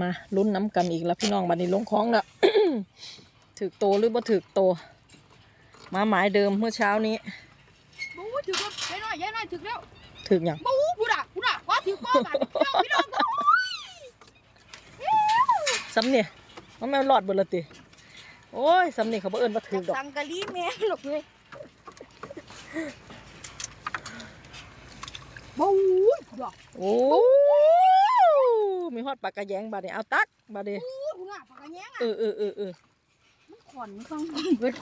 มาลุ้นน้ำกันอีกแล้วพี่น้องบัดนี้ลงคลองแล้วถึกโตหรือบ่ถึกโต มาหมายเดิมเมื่อเช้านี้บู๊ถึงแล้วยายน้อยยายน้อยถึงแล้วถึกอย่างบู๊พูดอะพูดอะว่าถึงป้อบัดพี่น้องพี่น้องก็ซ้ำเนี่ยมันไม่รอดเบดละติโอ้ยซ้ำนี่เขาบ่เอิ้นว่าถึกดอกสังกะลีแม่หลบเลยบู๊ดอกโอ้ มีฮอดปากกระแยงบาดนี้เอาตักบาดนี้บู๊พูดอะปากกาแยงเออะอเออเออเออมันขอนมันฟังเบิด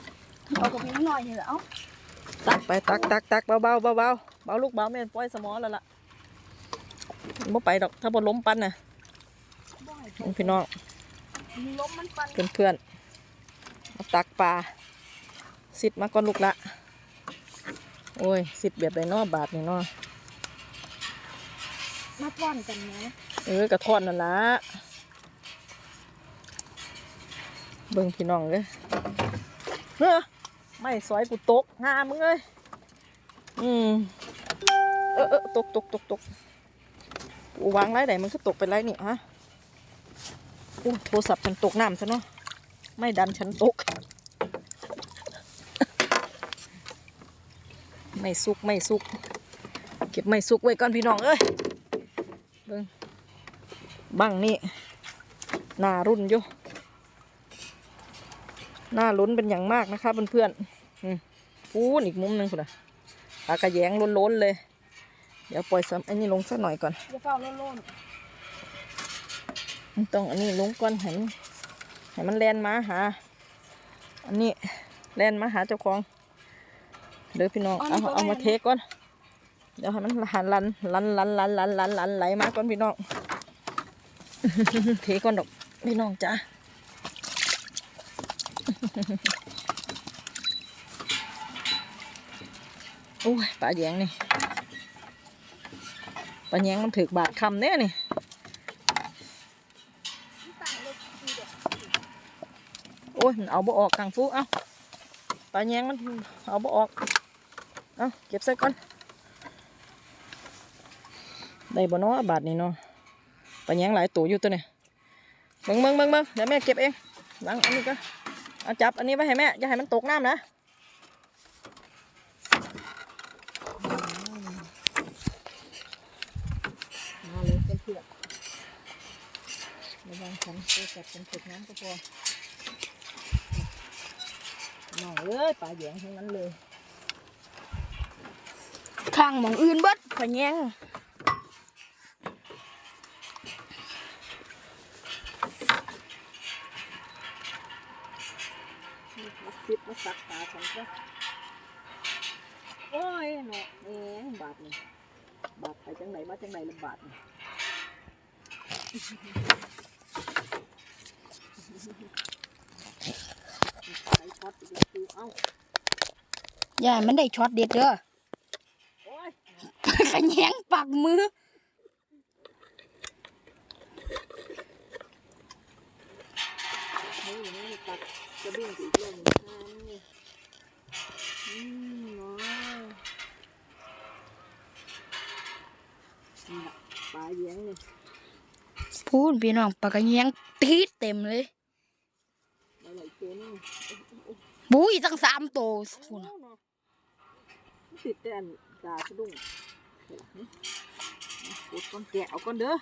เอากับพี่น้อยนี่แหละเอ้าตักไปตักตักตักเบาเบาเบาเบาเบาลูกเบาแม่นปล่อยสมอแล้วล่ะบ่ไปดอกถ้าบ่ล้มปันน่ะบ่ให้พี่น้องมีลมมันปันเพื่อนเพื่อนๆมาตักปลาสิดมาก่อนลูกละโอ้ยสิดแบบไรนอบาทนี่เนาะมาป้อนกันนะ เออกระท่อนนั่นละเบิ่งพี่น้องเลยเฮ้อไม่ซอยกูตกงามึงเลยอืมเออเออตกตกตกตกกูวางไรไหนมันก็ตกไปไรนี่ฮะอู้โทรศัพท์ฉันตกน้ำซะเนาะไม่ดันฉันตก ไม่สุกไม่สุก เก็บไม่สุกไว้ก่อนพี่น้องเอ้ยเบิ่ง บังนี่หน้ารุ่นอยู่หน้าลุ้นเป็นอย่างมากนะคะเพื่อนๆอืมปูนอีกมุมหนึ่งคุณอะปลากระแยงล้นๆเลย เดี๋ยวปล่อยซ้ำอันนี้ลงสักหน่อยก่อนจะเฝ้าโล่นต้องอันนี้ลงก่อนให้มันให้มันแลนมาหา อันนี้แลนมาหาเจ้าของ เดี๋ยวพี่น้อง เอาเอามาเทก่อน เดี๋ยวให้มันหันลันลันลันลันลันลันลันไหลมาก่อนพี่น้อง เทก่อนดอกพี่น้องจ้าโอ้ยปลาแยงนี่ปลาแยงมันถือบาดคำเนี่ยนี่โอ้ยมันเอาบ่ออกกังฟูเอาปลาแยงมันเอาบ่ออกเอาเก็บใส่ก่อนได้บ่เนาะบาทนี้เนาะ ปลาแยงหลายตัวอยู่ตัวเนี่ยเบิ่งเบิ่งเบิ่งเบิ่งเดี๋ยวแม่เก็บเองหลังอันนี้ก็เอาจับอันนี้ไว้ให้แม่อย่าให้มันตกน้ำนะมาเลยเป็นเผือกระวังฉันตัวจับเป็นฝึกน้ำก็พอหน่อยเอ้ยปลาแยงทั้งนั้นเลยข้างหมองอื่นเบิดขะแยงมาซิบมาสักปลาฉันก็โอ้ยเนาะเอง บาทนี่บาทไปจังไหนมาจังไหนละบาทนี่ใส่ช็อต อีกแล้วกูเอ้าอย่ามันได้ช็อตเด็ดเด้อโอ้ยขะแยงปักมือนี่นี่ตัดจะบิ้งอีกเรื่องหนึงค่ะนี่อืมเนาะนี่ล่ะปลาแยงนี่พูดพี่น้องปากกาแยงตีดเต็มเลยปลาไหลตัวนึงบุ้ยตั้งสามโตวคุณโอ้เนาะมันติดแต่อันตาสะดุ้งเดี๋ยวล่ะนี่กดก้อนแกะเอาก้อนเด้อ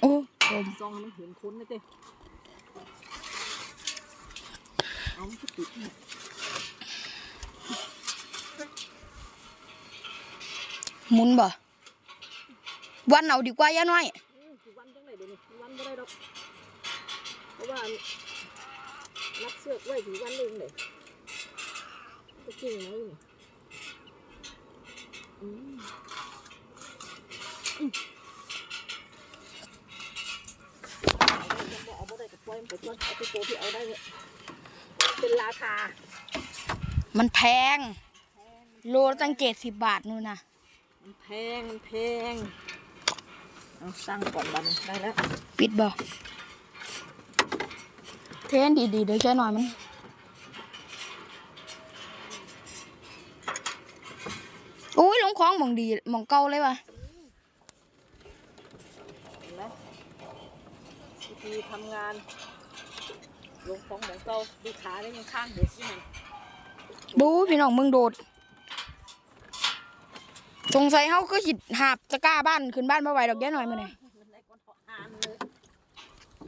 โอ้ผมซองให้มันเห็นคนนะเต้ เอามันก็ติดนี่หมุนบ่วันเอาดีกว่าย่าน้อยอืมสิวันจังไหน เดี๋ยวนี้วันไม่ได้ดอกเพราะว่ารัดเสือกไว้ถึงวันเลยเลยก็จริงนะนี่อืมอืมเอาบ่ได้ก็ปล่อยมันไปก่อนเอาไปตัวที่เอาได้เนี่ยเป็นราคา มันแพง โลละตั้งเจ็ดสิบบาทนู่นนะมันแพง มันแพง เอาตั้งก่อนบัดนได้แล้ว ปิดบ่เทนดีๆเดี๋ยวช่วยหน่อยมันโอ้ยลงคลองหมองดีหมองเก่าเลยว่ะเห็นไหมวิธีทำงาน ลงของเหมือนเก่าดูขาได้ยังข้างเด็กที่มันบูพี่น้องมึงโดด สงสัยเฮาคือหิดหาบตะกร้าบ้านขึ้นบ้านบ่ไหวดอกแย่หน่อยมื้อนี้มันได้ก้อนเถาะอ่านเลย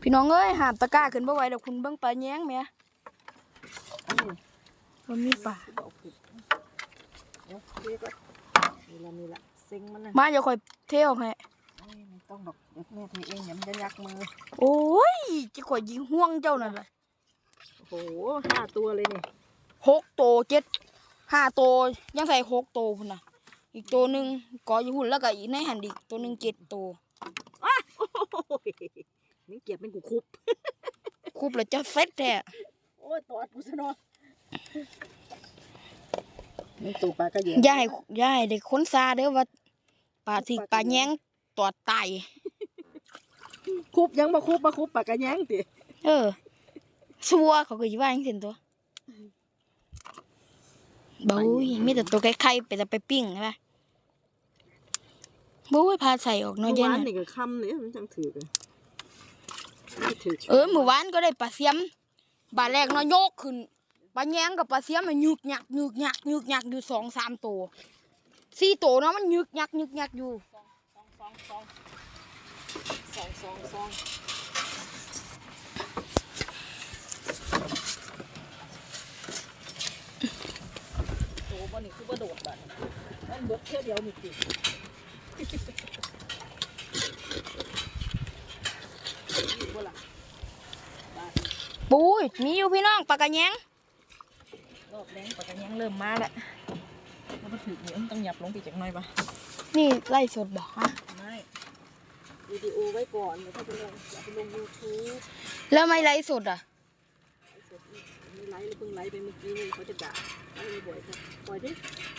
พี่น้องเอ้ยหาบตะกร้าขึ้นบ่ไหวดอกคุณเบิ่งปลาแย้งแหม่อืมบ่มีปลาเอาผิดเดี๋ยวเทก่อนนี่ละนี่ละเซ็งมันนะมาเดี๋ยวค่อยเทออกให้เอ้ยไม่ต้องดอกเดี๋ยวแม่เทเองเดี๋ยวมันจะยักมือ โอ้ยจิข่อยยิงห่วงเจ้านั่นแหละ โอ้โหห้าตัวเลยนี่หกโตเจ็ดห้าโตยังใส่หกโตพุ่นน่ะอีกตัวหนึงกออยู่หุ่นแล้วก็อีกในหันอีกตัวหนึงเจ็ดโตอ้าโอ้ยนี่เกียบเป็นกูคุบคุบแล้วจะเซ็ตแท้โอ้ยตอดกูซะเนาะนี่ตัวปลากระเหยงอย่าให้อย่าให้เด็กคนซาเด้อว่าปลาสิปลาแย้งตอดไตายคุบยังมาคุบมาคุบปลากระแยงติเออ สัวเขาก็สิว่าจังซี่ตัวบ่อุ้ยมีแต่ตัวไข่ๆไปแต่ไปปิ้งใช่ปะบ่อุ้ยพาใส่ออกเน้อยเมื่เย็อนวานน่ะนี่ก็คำเนี่ยมันจังถือเลยไม่ถือเออมื้อวานก็ได้ปลาเสียมบาดแรกเนาะโยกขึ้นปลาแย้งกับปลาเสียมมันยึกยักยึกยักยึกยักอยู่สองสามตัวสี่ตัวเนาะมันยึกยักยึกยักอยู่ซองซองซองซองซองซองโอ้บ่นี่คือบ่โดดบัดมัน เบิดเท่าเดียวนี่ติอยู่บ่ล่ะบาดปุ้ยมีอยู่พี่น้องปลากระแยงรอบแดงปากกันยังเริ่มมาแล้วแล้วมาถือเหนียวมันต้องหยับลงไปจากหน่อยปะนี่ไล่สดบอกฮะไม่วิดีโอไว้ก่อนแล้วก็ไปลงอย่าไปลงยูทูบแล้วไม่ไล่สดอะไม่ไลฟ์แล้วเพิ่งไลฟ์ไปเมื่อกี้นี่เขาจะด่าไลฟ์บ่อยๆค่ะปล่อยดิ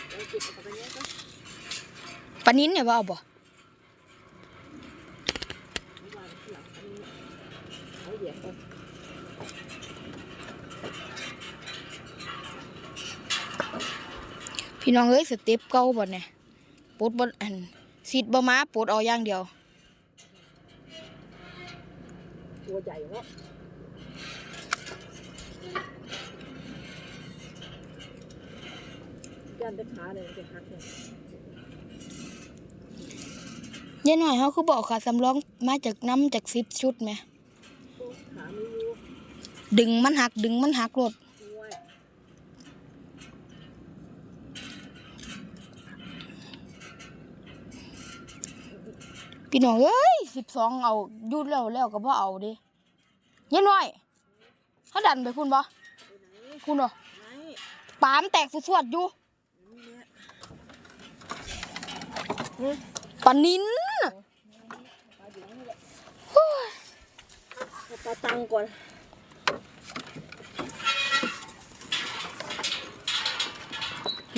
เดี๋ยวเก็บเอาปากกันยังก็ ปนิ้นเนี่ยว่าเอาบ่ไม่ว่าที่หลังอันนี้เอาบไปพี่น้องเอ้ยสเต็ปเก่าบ่เนี่ยปดบ่อันสิดบ่มาปดเอาอย่างเดียวตัวใหญ่เนาะย่านไปขาเลยจะหักเนี่ย ยายหน่อยเขาคือบอกค่ะสำรองมาจากน้ำจากสิบชุดไหมโอ้ขาไม่รู้ดึงมันหักดึงมันหักรถด้วยพี่น้องเอ้ยสิบสองเอาหยุดแล้วแล้วก็บ่เอาเดิยายหน่อยเขาดันไปพุ่นบ่ไปไหนพุ่นบ่ไหนปามแตกสวดๆอยู่นี่เนี่ยปลานิ้นน่ะ ปลาอยู่นี่แหละเอาปลาตังก่อน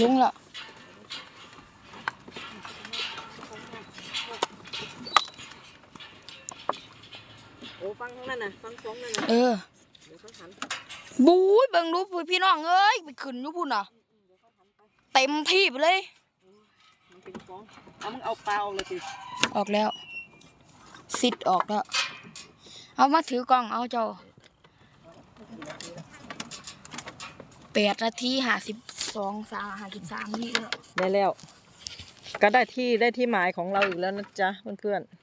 ลงละโอ้ฟังข้างนั้นนะฟังสองนั่นนะเออ เดี๋ยวเขาหันบู๊ยเบิ่งรูปพี่น้องเอ้ยไปขึ้นอยู่พุ่นน่ะ เต็มที่ไปเลย มันเป็นฟองเอามึงเอาปลาออกเลยสิ ออกแล้ว สิทธิ์ออกแล้ว เอามาถือกล้องเอาเจ้าแปดนาทีห้าสิบสองสามห้าสิบสามวิแล้ว ได้แล้ว ก็ได้ที่ได้ที่หมายของเราอีกแล้วนะจ๊ะเพื่อนๆ